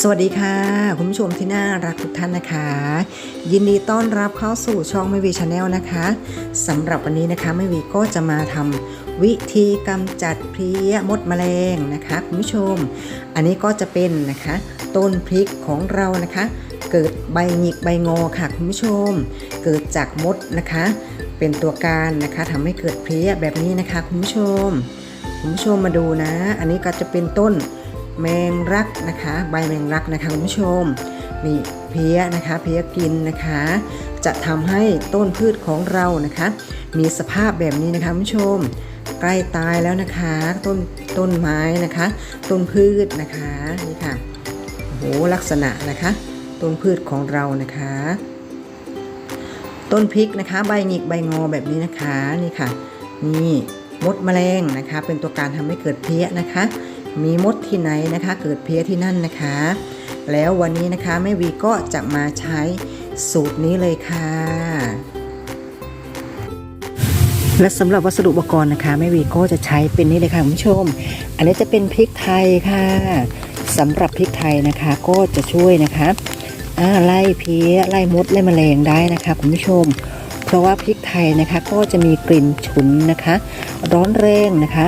สวัสดีค่ะ คุณผู้ชมที่น่ารักทุกท่านนะคะ ยินดีต้อนรับเข้าสู่ช่องไม่วีชาแนลนะคะสำหรับวันนี้นะคะไม่วีก็จะมาทำวิธีกำจัดเพลี้ยมดแมลงนะคะคุณผู้ชม อันนี้ก็จะเป็นนะคะ ต้นพริกของเรานะคะ เกิดใบหงิกใบงอค่ะคุณผู้ชม เกิดจากมดนะคะ เป็นตัวการนะคะทำให้เกิดเพลี้ยแบบนี้นะคะคุณผู้ชม คุณผู้ชมมาดูนะ อันนี้ก็จะเป็นต้น แมงรักนะคะ ใบแมงรักนะคะคุณผู้ชมนี่เพี้ยนะคะเพี้ยกินนะคะ จะทำให้ต้นพืชของเรานะคะ มีสภาพแบบนี้นะคะคุณผู้ชม ใกล้ตายแล้วนะคะ ต้นต้นไม้นะคะ ต้นพืชนะคะนี่ค่ะโอ้โหลักษณะนะคะ ต้นพืชของเรานะคะ ต้นพริกนะคะ ใบหงิกใบงอแบบนี้นะคะนี่ค่ะ นี่มดแมลงนะคะ เป็นตัวการทำให้เกิดเพี้ยนะคะ มีมดที่ไหนนะคะ เกิดเพี้ยที่นั่นนะคะ แล้ววันนี้นะคะแม่วีก็จะมาใช้สูตรนี้เลยค่ะ และสำหรับวัสดุอุปกรณ์นะคะแม่วีก็จะใช้เป็นนี่เลยค่ะคุณผู้ชม อันนี้จะเป็นพริกไทยค่ะสำหรับพริกไทยนะคะก็จะช่วยนะคะไล่เพี้ยไล่มดไล่แมลงได้นะคะคุณผู้ชม เพราะว่าพริกไทยนะคะก็จะมีกลิ่นฉุนนะคะ ร้อนแรงนะคะ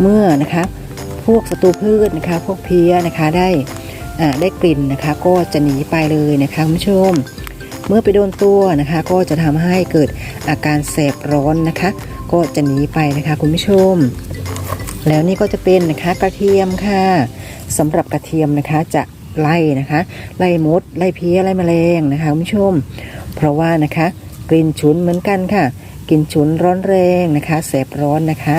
เมื่อนะคะ พวกศัตรูพืชนะคะ พวกเพี้ยนะคะได้ได้กลิ่นนะคะ ก็จะหนีไปเลยนะคะคุณผู้ชม เมื่อไปโดนตัวนะคะ ก็จะทำให้เกิดอาการแสบร้อนนะคะ ก็จะหนีไปนะคะคุณผู้ชม แล้วนี่ก็จะเป็นนะคะกระเทียมค่ะสำหรับกระเทียมนะคะจะไล่นะคะ ไล่มด ไล่เพี้ยไล่แมลงนะคะคุณผู้ชม เพราะว่านะคะกลิ่นฉุนเหมือนกันค่ะกลิ่นฉุนร้อนแรงนะคะแสบร้อนนะคะ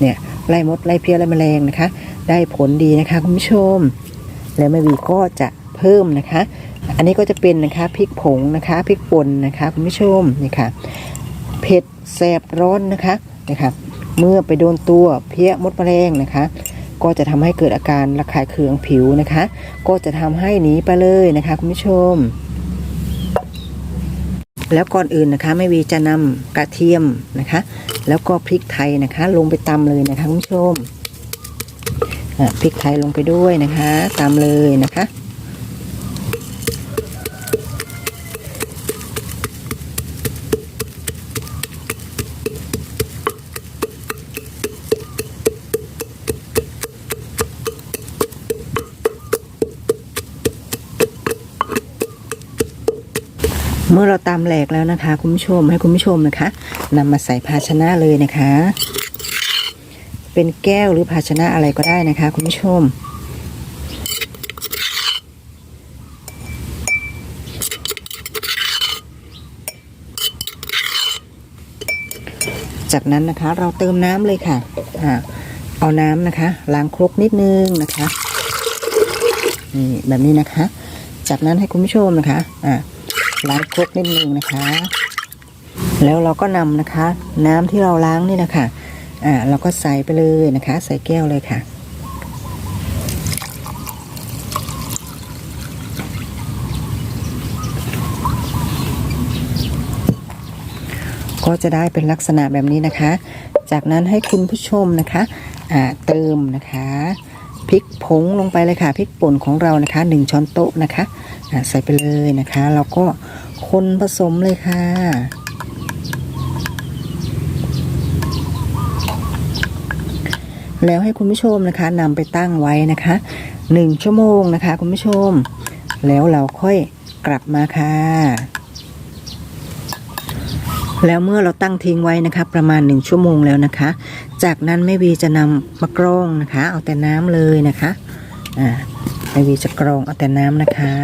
เนี่ย ไล่มดไล่เพี้ยไล่แมลงนะคะ ได้ผลดีนะคะคุณผู้ชม แล้วแม่วีก็จะเพิ่มนะคะ อันนี้ก็จะเป็นนะคะพริกผงนะคะพริกป่นนะคะคุณผู้ชมนี่ค่ะเผ็ดแสบร้อนนะคะนะคะเมื่อไปโดนตัวเพี้ยมดแมลงนะคะ ก็จะทำให้เกิดอาการระคายเคืองผิวนะคะ ก็จะทำให้หนีไปเลยนะคะคุณผู้ชม แล้วก่อนอื่นนะคะแม่วีจะนำกระเทียมนะคะ แล้วก็พริกไทยนะคะ ลงไปตำเลยนะคะคุณผู้ชมพริกไทยลงไปด้วยนะคะตำเลยนะคะ เมื่อเราตำแหลกแล้วนะคะ คุณผู้ชมให้คุณผู้ชมนะคะนำมาใส่ภาชนะเลยนะคะ เป็นแก้วหรือภาชนะอะไรก็ได้นะคะ คุณผู้ชมจากนั้นนะคะเราเติมน้ำเลยค่ะอ่าเอาน้ำนะคะ ล้างครกนิดนึงนะคะ นี่แบบนี้นะคะ จากนั้นให้คุณผู้ชมนะคะ อ่า ล้างครกนิดนึงนะคะ แล้วเราก็นำนะคะ น้ำที่เราล้างนี่นะคะอ่าเราก็ใส่ไปเลยนะคะ ใส่แก้วเลยค่ะก็จะได้เป็นลักษณะแบบนี้นะคะ จากนั้นให้คุณผู้ชมนะคะอ่าเติมนะคะ พริกผงลงไปเลยค่ะพริกป่นของเรานะคะหนึ่งช้อนโต๊ะนะคะใส่ไปเลยนะคะแล้วก็คนผสมเลยค่ะแล้วให้คุณผู้ชมนะคะนำไปตั้งไว้นะคะหนึ่งชั่วโมงนะคะ คุณผู้ชม แล้วเราค่อยกลับมาค่ะ แล้วเมื่อเราตั้งทิ้งไว้นะคะ ประมาณหนึ่งชั่วโมงแล้วนะคะ จากนั้นแม่วีจะนำมากรองนะคะ เอาแต่น้ำเลยนะคะอ่าแม่วีจะกรองเอาแต่น้ำนะคะ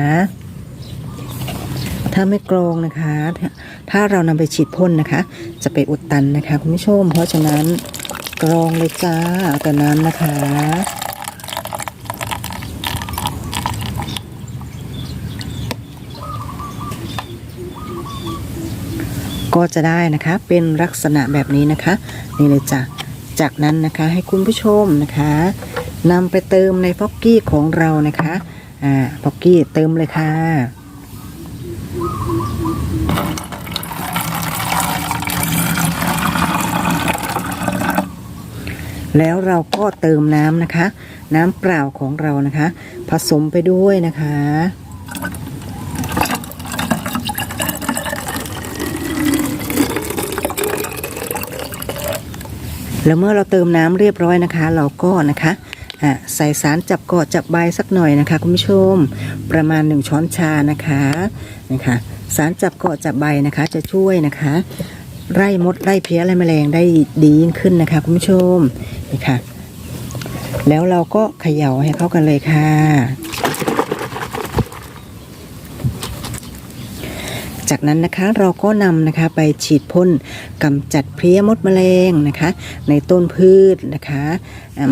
ถ้าไม่กรองนะคะ ถ้าถ้าเรานำไปฉีดพ่นนะคะ จะไปอุดตันนะคะคุณผู้ชมเพราะฉะนั้นกรองเลยจ้าเอาแต่น้ำนะคะ ก็จะได้นะคะเป็นลักษณะแบบนี้นะคะนี่เลยจ้ะจากนั้นนะคะให้คุณผู้ชมนะคะนำไปเติมในฟอกกี้ของเรานะคะอ่าฟอกกี้เติมเลยค่ะแแล้วเราก็เติมน้ำนะคะ น้ำเปล่าของเรานะคะ ผสมไปด้วยนะคะ แล้วเมื่อเราเติมน้ำเรียบร้อยนะคะ เราก็นะคะอะใส่สารจับเกาะจับใบสักหน่อยนะคะคุณผู้ชมประมาณ 1 ช้อนชานะคะนะคะสารจับเกาะจับใบนะคะจะช่วยนะคะ ไล่มดไล่เพี้ยไล่แมลงได้ดียิ่งขึ้นนะคะคุณผู้ชมนี่ค่ะแล้วเราก็เขย่าให้เข้ากันเลยค่ะ จากนั้นนะคะเราก็นำนะคะไปฉีดพ่นกำจัดเพลี้ยมดแมลงนะคะ ในต้นพืชนะคะ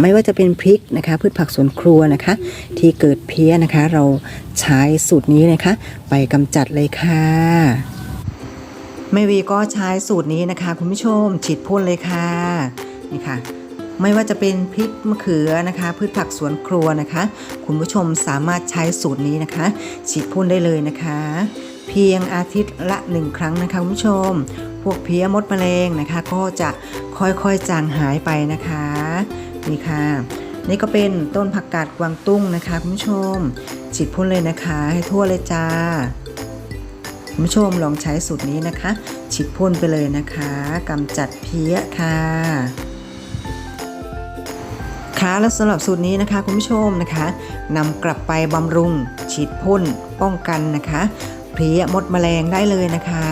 ไม่ว่าจะเป็นพริกนะคะ พืชผักสวนครัวนะคะ ที่เกิดเพี้ยนะคะ เราใช้สูตรนี้นะคะ ไปกำจัดเลยค่ะแม่วีก็ใช้สูตรนี้นะคะ คุณผู้ชมฉีดพ่นเลยค่ะนี่ค่ะไม่ว่าจะเป็นพริกมะเขือนะคะ พืชผักสวนครัวนะคะ คุณผู้ชมสามารถใช้สูตรนี้นะคะ ฉีดพ่นได้เลยนะคะ เพียงอาทิตย์ละหนึ่งครั้งนะคะคุณผู้ชม พวกเพี้ยมดแมลงนะคะ ก็จะค่อยๆจางหายไปนะคะนี่ค่ะ นี่ก็เป็นต้นผักกาดกวางตุ้งนะคะคุณผู้ชมฉีดพ่นเลยนะคะให้ทั่วเลยจ้าคุณผู้ชมลองใช้สูตรนี้นะคะฉีดพ่นไปเลยนะคะกำจัดเพี้ยค่ะค่ะและสำหรับสูตรนี้นะคะคุณผู้ชมนะคะนำกลับไปบำรุงฉีดพ่นป้องกันนะคะ ลี้ยมดแมลงได้เลยนะคะ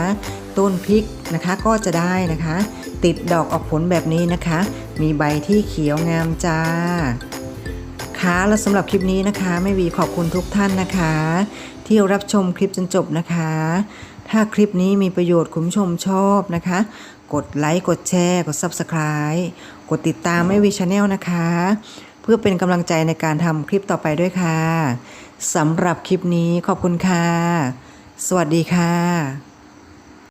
ต้นพริกนะคะก็จะได้นะคะ ติดดอกออกผลแบบนี้นะคะ มีใบที่เขียวงามจ้าค่ะและสำหรับคลิปนี้นะคะไม่วีขอบคุณทุกท่านนะคะ ที่รับชมคลิปจนจบนะคะ ถ้าคลิปนี้มีประโยชน์คุณผู้ชมชอบนะคะ กดไลค์กดแชร์กด Subscribe กดติดตามไม่วีชาแนลนะคะ เพื่อเป็นกำลังใจในการทำคลิปต่อไปด้วยค่ะสำหรับคลิปนี้ขอบคุณค่ะ สวัสดีค่ะ